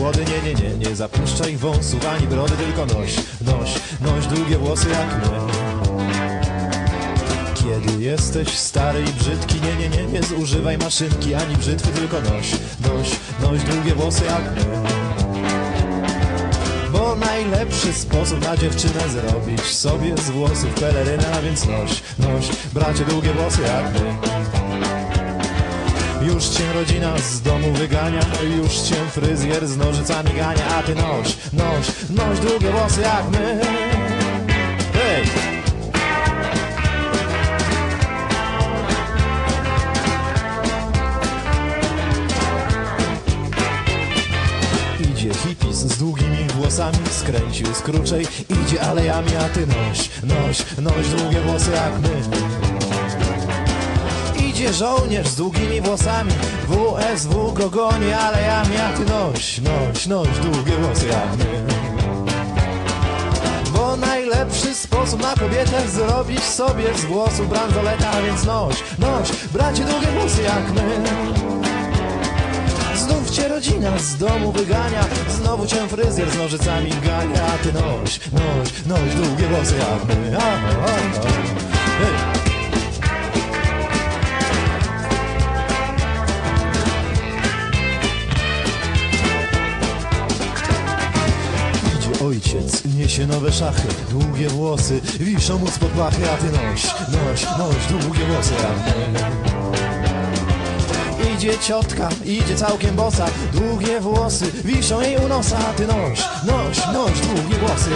młody, nie, nie, nie, nie zapuszczaj wąsów ani brody, tylko noś, noś, noś długie włosy jak my. Kiedy jesteś stary i brzydki, nie, nie, nie, nie zużywaj maszynki ani brzytwy, tylko noś, noś, noś długie włosy jak my. Bo najlepszy sposób na dziewczynę zrobić sobie z włosów pelerynę, a więc noś, noś, bracie długie włosy jak my. Już cię rodzina z domu wygania, już cię fryzjer z nożycami gania, a ty noś, noś, noś długie włosy jak my. Hej! Idzie hipis z długimi włosami, skręcił z idzie alejami, a ty noś, noś, noś długie włosy jak my. Idzie żołnierz z długimi włosami, WSW go goni alejami, a ty noś, noś, noś długie włosy my. Bo najlepszy sposób na kobietę zrobić sobie z włosów bransoleta, a więc noś, noś, bracie długie włosy jak my. Znów cię rodzina z domu wygania Znowu cię fryzjer z nożycami gania A ty noś, noś, noś długie włosy jak my a, a, a. Hej. Idzie ojciec, niesie nowe szachy Długie włosy, wiszą mu spod pachy A ty noś, noś, noś długie włosy Idzie ciotka, idzie całkiem bosa Długie włosy wiszą jej u nosa A ty noś, noś, noś długie włosy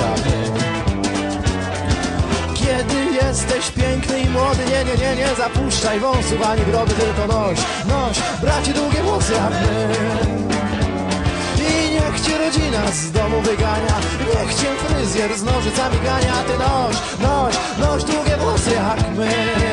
Kiedy jesteś piękny i młody Nie, nie, nie, nie zapuszczaj wąsów ani brody Tylko noś, noś, bracie długie włosy cię rodzina z domu wygania. Niech cię fryzjer z nożycami gania. Ty noś, noś, noś długie włosy Jak my